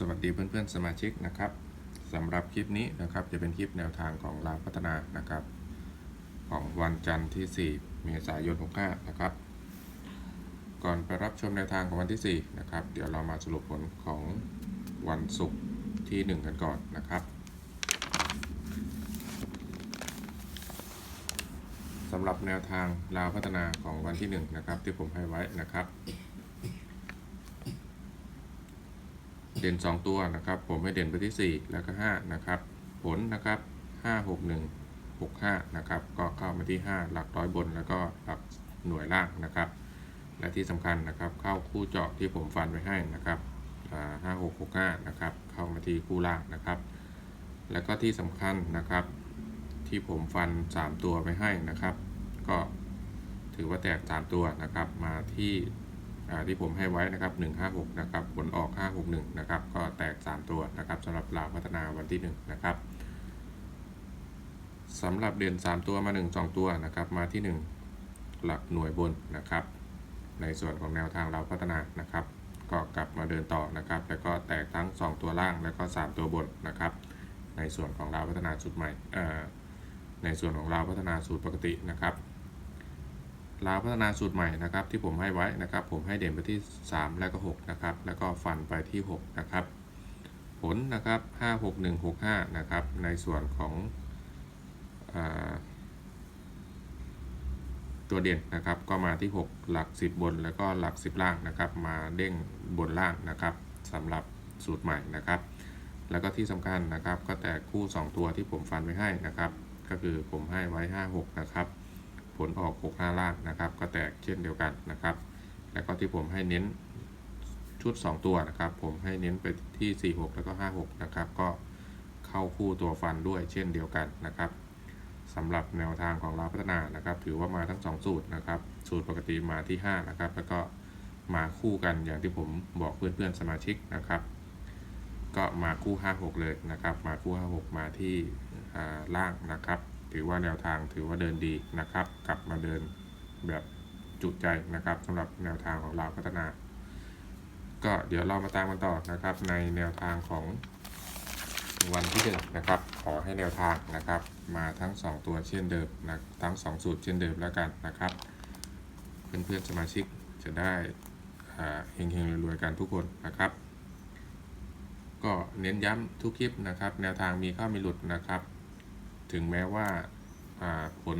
สวัสดีเพื่อนๆสมาชิกนะครับสำหรับคลิปนี้นะครับจะเป็นคลิปแนวทางของลาวพัฒนานะครับ ของวันจันทร์ที่ 4 เมษายน 65 นะครับ ก่อนไปรับชมแนวทางของวันที่ 4 นะครับ เดี๋ยวเรามาสรุปผลของวันศุกร์ที่ 1 กันก่อนนะครับสำหรับแนวทางลาวพัฒนาของวันที่ 1 นะครับ ที่ผมให้ไว้นะครับ เด่น 2 ตัวนะครับ ผมให้เด่นไปที่ 4 แล้วก็ 5 นะครับ ผลนะครับ 5 6 1 6 5 นะครับ ก็เข้ามาที่ 5 หลักร้อยบนแล้วก็หลักหน่วยล่างนะครับ และที่สำคัญนะครับ เข้าคู่เจาะที่ผมฟันไว้ให้นะครับห้าหกหกห้านะครับ เข้ามาที่คู่ล่างนะครับ แล้วก็ที่สำคัญนะครับ ที่ผมฟัน 3 ตัวไว้ให้นะครับ ก็ถือว่าแตก 3 ตัวนะครับ มาที่ ที่ผมให้ไว้นะครับ 156 นะครับ ผลออก 561 นะครับ ก็แตก 3 ตัวนะครับสำหรับลาวพัฒนาวันที่ 1 นะครับสำหรับเด่น 3 ตัวมา 1 2 ตัวนะครับ มาที่ 1 หลักหน่วยบนนะครับ ในส่วนของแนวทางเราวพัฒนานะครับ ก็กลับมาเดินต่อนะครับ แล้วก็แตกทั้ง 2 ตัวล่างแล้วก็ 3 ตัวบนนะครับ ในส่วนของเราวพัฒนาสูตรใหม่ในส่วนของเราวพัฒนาสูตรปกตินะครับ ลาวพัฒนาสูตรใหม่นะครับที่ผมให้ไว้นะครับ ผมให้เด่นไปที่ 3 แล้วก็6นะครับแล้วก็ฟันไปที่ 6 นะครับ ผลนะครับ 5 6 1 6 5 นะครับ ในส่วนของอตัวเด่นนะครับก็มาที่ 6 หลัก 10 บนแล้วก็หลัก 10 ล่างนะครับ มาเด้งบนล่างนะครับสำหรับสูตรใหม่นะครับ แล้วก็ที่สำคัญนะครับก็แตกคู่ 2 ตัวที่ผมฟันไว้ให้นะครับ ก็คือผมให้ไว้ 5 6 นะครับ ผลออก 6 5 ล่างนะครับ ก็แตกเช่นเดียวกันนะครับ แล้วก็ที่ผมให้เน้นชุด 2 ตัวนะครับ ผมให้เน้นไปที่ 4 6 แล้วก็ 5 6 นะครับ ก็เข้าคู่ตัวฟันด้วยเช่นเดียวกันนะครับสำหรับแนวทางของเราพัฒนานะครับ ถือว่ามาทั้ง 2 สูตรนะครับ สูตรปกติมาที่ 5 นะครับ แล้วก็มาคู่กันอย่างที่ผมบอกเพื่อนๆสมาชิกนะครับ ก็มาคู่ 5 6 เลยนะครับ มาคู่ 5 6 มาที่ล่างนะครับ ถือว่าแนวทางถือว่าเดินดีนะครับ กลับมาเดินแบบจุใจนะครับสำหรับแนวทางของเราพัฒนา ก็เดี๋ยวเรามาตามกันต่อนะครับ ในแนวทางของวันที่หนึ่งนะครับ ขอให้แนวทางนะครับ มาทั้ง 2 ตัวเช่นเดิมนะทั้ง 2 สูตรเช่นเดิมแล้วกันนะครับ เพื่อนๆสมาชิกจะได้อ่าเฮงๆรวยๆกันทุกคนนะครับ ก็เน้นย้ำทุกคลิปนะครับ แนวทางมีเข้ามีหลุดนะครับ ถึงแม้ว่าผล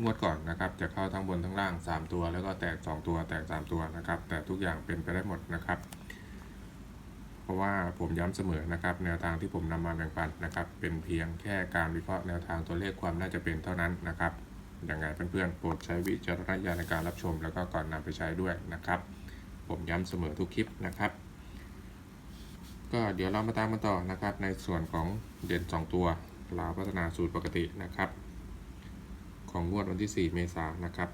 งวดก่อนนะครับจะเข้าทั้งบนทั้งล่าง 3 ตัว แล้วก็แตก 2 ตัวแตก 3 ตัวนะครับ แต่ทุกอย่างเป็นไปได้หมดนะครับ เพราะว่าผมย้ำเสมอนะครับ แนวทางที่ผมนำมาแบ่งปันนะครับ เป็นเพียงแค่การวิเคราะห์แนวทางตัวเลขความน่าจะเป็นเท่านั้นนะครับยังไงเพื่อนๆโปรดใช้วิจารณญาณในการรับชม แล้วก็ก่อนนำไปใช้ด้วยนะครับ ผมย้ำเสมอทุกคลิปนะครับ ก็เดี๋ยวเรามาตามกันต่อนะครับ ในส่วนของเด่น 2 ตัว ลาวพัฒนาสูตรปกตินะครับ ของงวดวันที่ 4 เมษายนนะครับ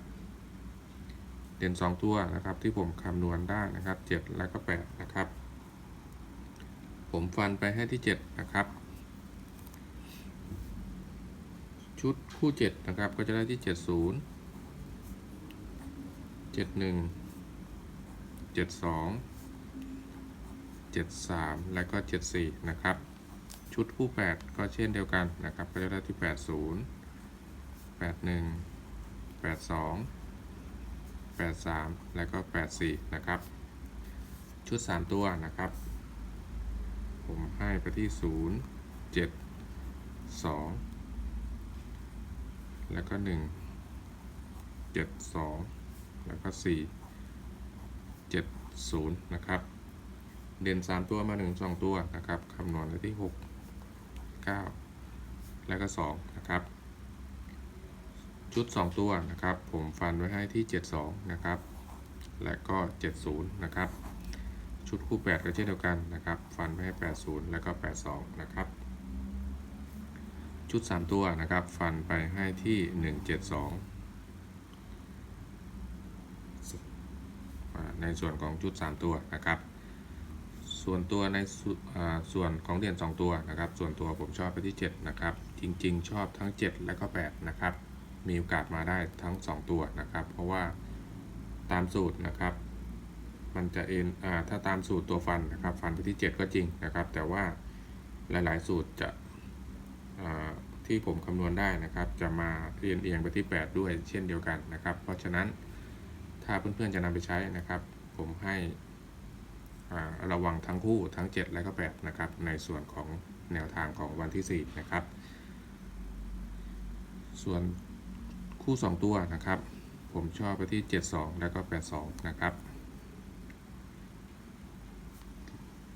เด่น 2 ตัวนะครับที่ผมคำนวณได้นะครับ 7 แล้วก็ 8 นะครับ ผมฟันไปให้ที่ 7 นะครับ ชุดคู่ 7 นะครับ ก็จะได้ที่ 70 71 72 73 และก็ 74 นะครับ ชุดคู่ 8 ก็เช่นเดียวกันนะครับ ก็จะได้ที่ 80 81 82 83 และก็ 84 นะครับ ชุด 3 ตัวนะครับ ผมให้ไปที่ 0 7 2 แล้วก็ 1 7 2 แล้วก็ 4 7 0 นะครับเด่น 3 ตัวมา 1 2 ตัวนะครับ คำนวณไปที่ 6 9 แล้วก็ 2 นะครับ ชุด 2 ตัวนะครับ ผมฟันไว้ให้ที่ 72 นะครับ และก็ 70 นะครับ ชุดคู่ 8 ก็เช่นเดียวกันนะครับ ฟันไว้ให้ 80 แล้วก็ 82 นะครับ ชุด 3 ตัวนะครับ ฟันไปให้ที่ 172อ่าในส่วนของชุด 3 ตัวนะครับ ส่วนตัวในส่วนอ่าส่วนของเด่น2ตัวนะครับ ส่วนตัวผมชอบไปที่ 7 นะครับ จริง ๆ ชอบทั้ง 7 และก็ 8 นะครับ มีโอกาสมาได้ทั้ง 2 ตัวนะครับ เพราะว่าตามสูตรนะครับ มันจะเอ็นถ้าตามสูตรตัวฟันนะครับ ฟันไปที่ 7 ก็จริงนะครับ แต่ว่าหลายๆ สูตรจะที่ผมคำนวณได้นะครับ จะมาเอียงเอียงไปที่ 8 ด้วยเช่นเดียวกันนะครับ เพราะฉะนั้นถ้าเพื่อนๆจะนำไปใช้นะครับ ผมให้ ระวังทั้งคู่ทั้ง 7 และก็8นะครับในส่วนของแนวทางของวันที่ 4 นะครับ ส่วนคู่ 2 ตัวนะครับ ผมชอบไปที่ 72 แล้วก็ 82 นะครับ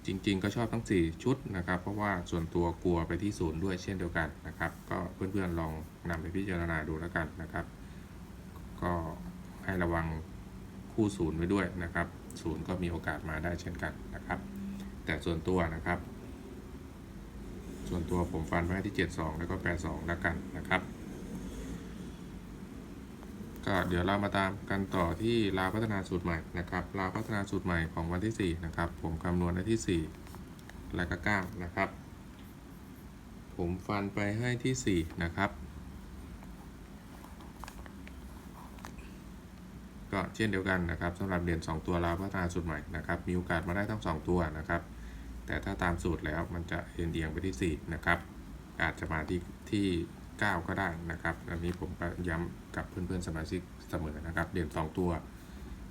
จริงๆ ก็ชอบทั้ง 4 ชุดนะครับ เพราะว่าส่วนตัวกลัวไปที่ศูนย์ด้วยเช่นเดียวกันนะครับ ก็เพื่อนๆลองนำไปพิจารณาดูแล้วกันนะครับ ก็ให้ระวังคู่ศูนย์ไว้ด้วยนะครับ ศูนย์ก็มีโอกาสมาได้เช่นกันนะครับ แต่ส่วนตัวนะครับ ส่วนตัวผมฟันไว้ที่ 72 แล้วก็ 82 แล้วกันนะครับ ก็เดี๋ยวเรามาตามกันต่อที่ลาพัฒนาสูตรใหม่นะครับลาพัฒนาสูตรใหม่ของวันที่ 4 นะครับ ผมคำนวณได้ที่ 4 และก็9นะครับ ผมฟันไปให้ที่ 4 นะครับ ก็เช่นเดียวกันนะครับสำหรับเด่น2ตัวลาพัฒนาสูตรใหม่นะครับมีโอกาสมาได้ทั้ง 2 ตัวนะครับ แต่ถ้าตามสูตรแล้วมันจะเอียงเอียงไปที่4นะครับอาจจะมาที่ที่ 9 ก็ได้นะครับ อันนี้ผมก็ย้ำกับเพื่อนๆสมาชิกเสมอนะครับเด่น2ตัว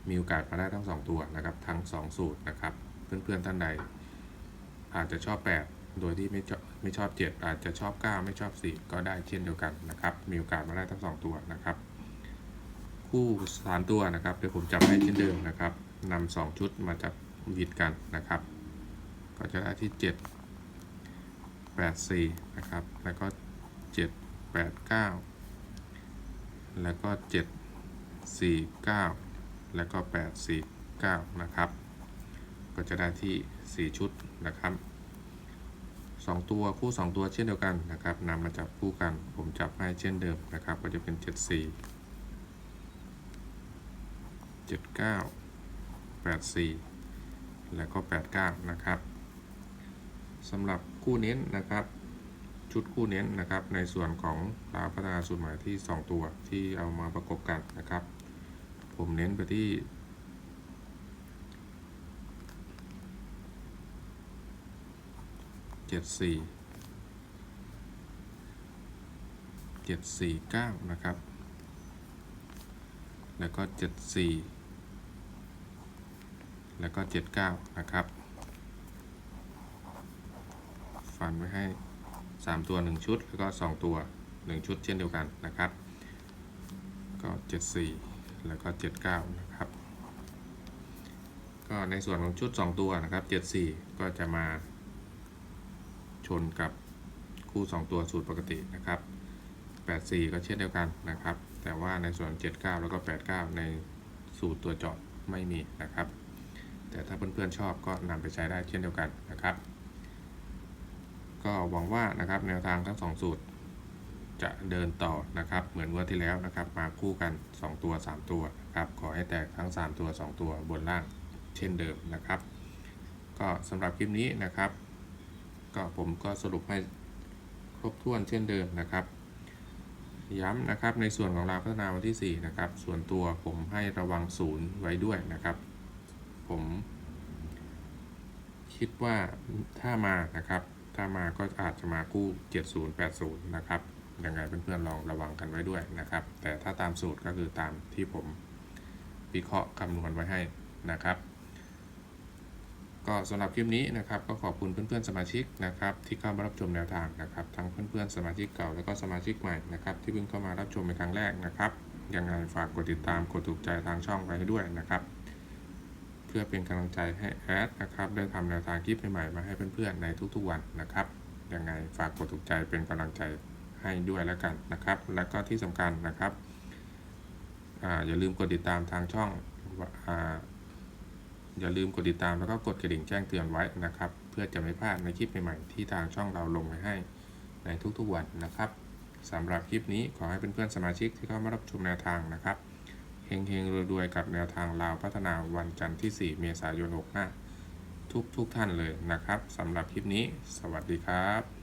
มีโอกาสมาได้ทั้ง 2 ตัวนะครับทั้ง 2 สูตรนะครับ เพื่อนๆท่านใด อาจจะชอบ 8โดยที่ไม่ชอบไม่ชอบ 7 อาจจะชอบ 9 ไม่ชอบ 4 ก็ได้เช่นเดียวกันนะครับ มีโอกาสมาได้ทั้ง 2 ตัวนะครับ คู่ 3 ตัวนะครับ เดี๋ยวผมจับให้เช่นเดิมนะครับนำ2ชุดมาจับวิดกันนะครับ ก็จะได้ที่ 7 8 4 นะครับ แล้วก็ 7 8 9 แล้วก็ 7 4 9 แล้วก็ 8 4 9 นะครับ ก็จะได้ที่ 4 ชุดนะครับ 2 ตัวคู่ 2 ตัวเช่นเดียวกันนะครับนำมาจับคู่กัน ผมจับให้เช่นเดิมนะครับ ก็จะเป็น 7 4 7 9 8 4 แล้วก็ 8 9 นะครับสำหรับคู่เน้นนะครับ ชุดคู่เน้นนะครับ ในส่วนของดาพัฒนาสูตรใหม่ที่ 2 ตัวที่เอามาประกบกันนะครับ ผมเน้นไปที่เจ็ดสี่เจ็ดสี่เก้านะครับ แล้วก็เจ็ดสี่ แล้วก็เจ็ดเก้านะครับ ฟันไว้ให้สามตัวหนึ่งชุด แล้วก็สองตัวหนึ่งชุดเช่นเดียวกันนะครับ ก็เจ็ดสี่แล้วก็เจ็ดเก้านะครับ ก็ในส่วนของชุด 2 ตัวนะครับ 74 ก็จะมาชนกับคู่ 2 ตัวสูตรปกตินะครับ 84 ก็เช่นเดียวกันนะครับ แต่ว่าในส่วน 79 แล้วก็ 89 ในสูตรตัวเจาะไม่มีนะครับ แต่ถ้าเพื่อนๆชอบก็นำไปใช้ได้เช่นเดียวกันนะครับ ก็หวังว่านะครับแนวทางทั้ง2สูตรจะเดินต่อนะครับ เหมือนงวันที่แล้วนะครับ มาคู่กัน 2 ตัว 3 ตัวนะครับ ขอให้แตกทั้ง 3 ตัว 2 ตัวบนล่างเช่นเดิมนะครับ ก็สำหรับคลิปนี้นะครับ ก็ผมก็สรุปให้ครบถ้วนเช่นเดิมนะครับ ย้ำนะครับในส่วนของราพัฒนาวันที่ 4 นะครับ ส่วนตัวผมให้ระวังศูนย์ไว้ด้วยนะครับ ผม คิดว่าถ้ามานะครับ ถ้ามาก็อาจจะมาคู่70 80 นะครับยังไงเพื่อนๆลองระวังกันไว้ด้วยนะครับ แต่ถ้าตามสูตรก็คือตามที่ผมวิเคราะห์คำนวณไว้ให้นะครับ ก็สำหรับคลิปนี้นะครับ ก็ขอบคุณเพื่อนๆสมาชิกนะครับ ที่เข้ามารับชมแนวทางนะครับทั้งเพื่อนๆสมาชิกเก่าแล้วก็สมาชิกใหม่นะครับ ที่เพิ่งเข้ามารับชมเป็นครั้งแรกนะครับยังไงฝากกดติดตามกดถูกใจทางช่องไว้ให้ด้วยนะครับ เพื่อเป็นกำลังใจให้แอดนะครับได้ทำแนวทางคลิปใหม่ๆมาให้เพื่อนๆในทุกๆวันนะครับยังไงฝากกดถูกใจเป็นกำลังใจให้ด้วยแล้วกันนะครับ แล้วก็ที่สำคัญนะครับออย่าลืมกดติดตามทางช่องออย่าลืมกดติดตามแล้วก็กดกระดิ่งแจ้งเตือนไว้นะครับ เพื่อจะไม่พลาดในคลิปใหม่ๆที่ทางช่องเราลงไว้ให้ในทุกๆวันนะครับสำหรับคลิปนี้ขอให้เพื่อนๆสมาชิกที่เข้ามารับชมแนวทางนะครับ เฮงๆรวยๆ กับแนวทางลาวพัฒนาวันจันทร์ที่ 4 เมษายน 65 ทุกๆท่านเลยนะครับสำหรับคลิปนี้ สวัสดีครับ